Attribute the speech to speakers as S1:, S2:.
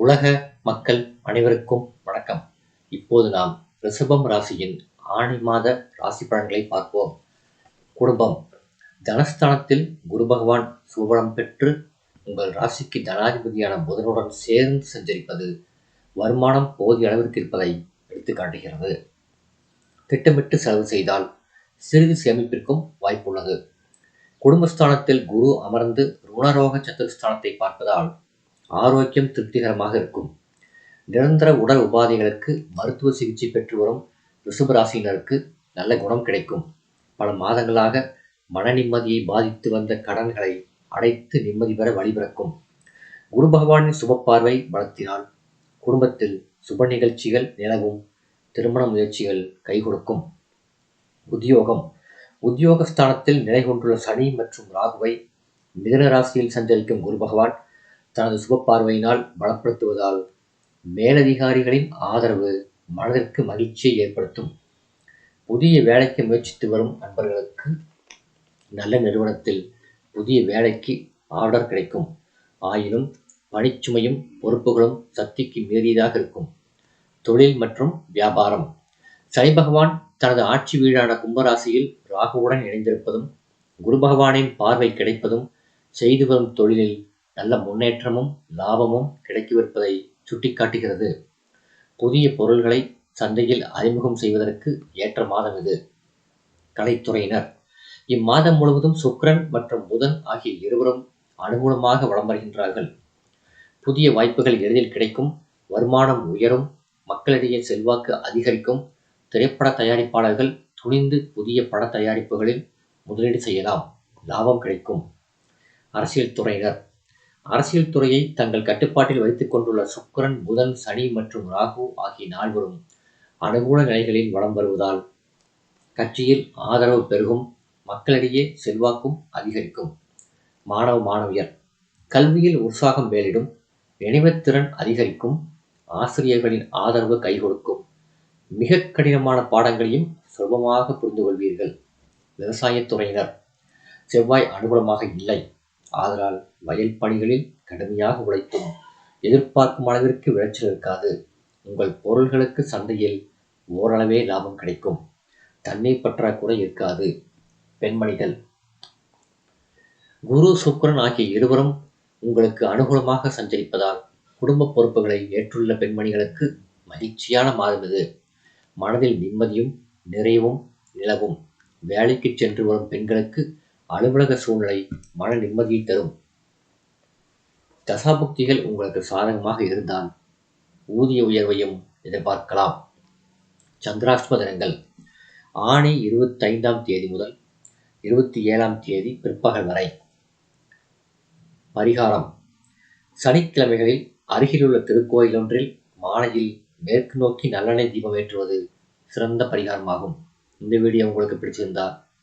S1: உலக மக்கள் அனைவருக்கும் வணக்கம். இப்போது நாம் ரிஷபம் ராசியின் ஆணி மாத ராசி பலன்களை பார்ப்போம். குடும்பம். தனஸ்தானத்தில் குரு பகவான் சுபலம் பெற்று உங்கள் ராசிக்கு தனாதிபதியான புதனுடன் சேர்ந்து சஞ்சரிப்பது வருமானம் போதிய அளவிற்கு இருப்பதை எடுத்து காட்டுகிறது. திட்டமிட்டு செலவு செய்தால் சிறிது சேமிப்பிற்கும் வாய்ப்புள்ளது. குடும்பஸ்தானத்தில் குரு அமர்ந்து ருணரோக சத்துருஸ்தானத்தை பார்ப்பதால் ஆரோக்கியம் திருப்திகரமாக இருக்கும். நிரந்தர உடல் உபாதைகளுக்கு மருத்துவ சிகிச்சை பெற்று வரும் ரிஷபராசியினருக்கு நல்ல குணம் கிடைக்கும். பல மாதங்களாக மன நிம்மதியை பாதித்து வந்த கடன்களை அடைத்து நிம்மதி பெற வழிபிறக்கும் குரு பகவானின் சுப பார்வை பலத்தினால் குடும்பத்தில் சுப நிகழ்ச்சிகள் நிலவும். திருமண முயற்சிகள் கை கொடுக்கும். உத்தியோகம். உத்தியோகஸ்தானத்தில் நிலை கொண்டுள்ள சனி மற்றும் ராகுவை மிதன ராசியில் சஞ்சரிக்கும் குரு பகவான் தனது சுகப்பார்வையினால் பலப்படுத்துவதால் மேலதிகாரிகளின் ஆதரவு மனதிற்கு மகிழ்ச்சியை ஏற்படுத்தும். புதிய வேலைக்கு முயற்சித்து வரும் நண்பர்களுக்கு நல்ல நிறுவனத்தில் புதிய வேலைக்கு ஆர்டர் கிடைக்கும். ஆயினும் பணிச்சுமையும் பொறுப்புகளும் சக்திக்கு மீறியதாக இருக்கும். தொழில் மற்றும் வியாபாரம். சனி பகவான் தனது ஆட்சி வீடான கும்பராசியில் ராகுவுடன் இணைந்திருப்பதும் குரு பகவானின் பார்வை கிடைப்பதும் செய்து வரும் தொழிலில் நல்ல முன்னேற்றமும் லாபமும் கிடைக்கவிருப்பதை சுட்டிக்காட்டுகிறது. புதிய பொருள்களை சந்தையில் அறிமுகம் செய்வதற்கு ஏற்ற மாதம் இது. கலைத்துறையினர். இம்மாதம் முழுவதும் சுக்ரன் மற்றும் புதன் ஆகிய இருவரும் அனுகூலமாக வலம் வருகின்றார்கள். புதிய வாய்ப்புகள் எளிதில் கிடைக்கும் வருமானம் உயரும் மக்களிடையே செல்வாக்கு அதிகரிக்கும் திரைப்பட தயாரிப்பாளர்கள் துணிந்து புதிய பட தயாரிப்புகளில் முதலீடு செய்யலாம் லாபம் கிடைக்கும். அரசியல் துறையினர். அரசியல் துறையை தங்கள் கட்டுப்பாட்டில் வைத்துக் கொண்டுள்ள சுக்கரன் புதன் சனி மற்றும் ராகு ஆகிய நால்வரும் அனுகூல நிலைகளில் வலம் வருவதால் கட்சியில் ஆதரவு பெருகும் மக்களிடையே செல்வாக்கும் அதிகரிக்கும். மாணவ மாணவியர் கல்வியில் உற்சாகம் மேலிடும் நினைவுத்திறன் அதிகரிக்கும் ஆசிரியர்களின் ஆதரவு கை கொடுக்கும் மிக கடினமான பாடங்களையும் சுலபமாக புரிந்து கொள்வீர்கள் விவசாயத் துறையினர் செவ்வாய் அனுகூலமாக இல்லை. ஆதலால் வயல் பணிகளில் கடுமையாக உழைத்தும் எதிர்பார்க்கும் அளவிற்கு விளைச்சல் இருக்காது. உங்கள் பொருள்களுக்கு சந்தையில் ஓரளவே லாபம் கிடைக்கும். தண்ணீர் பற்றாக்குறை இருக்காது. பெண்மணிகள். குரு சுக்கிரன் ஆகிய இருவரும் உங்களுக்கு அனுகூலமாக சஞ்சரிப்பதால் குடும்ப பொறுப்புகளை ஏற்றுள்ள பெண்மணிகளுக்கு மகிழ்ச்சியான மாதம் இது. மனதில் நிம்மதியும் நிறைவும் நிலவும். வேலைக்கு சென்று வரும் பெண்களுக்கு அலுவலக சூழ்நிலை மன நிம்மதியை தரும். தசாபுக்திகள் உங்களுக்கு சாதகமாக இருந்தால் ஊதிய உயர்வையும் எதிர்பார்க்கலாம். சந்திராஷ்டம தினங்கள் ஆணி இருபத்தைந்தாம் தேதி முதல் இருபத்தி ஏழாம் தேதி பிற்பகல் வரை. பரிகாரம். சனிக்கிழமைகளில் அருகிலுள்ள திருக்கோயில் ஒன்றில் மாலையில் மேற்கு நோக்கி நல்லெண்ணெய் தீபம் ஏற்றுவது சிறந்த பரிகாரமாகும். இந்த வீடியோ உங்களுக்கு பிடிச்சிருந்தா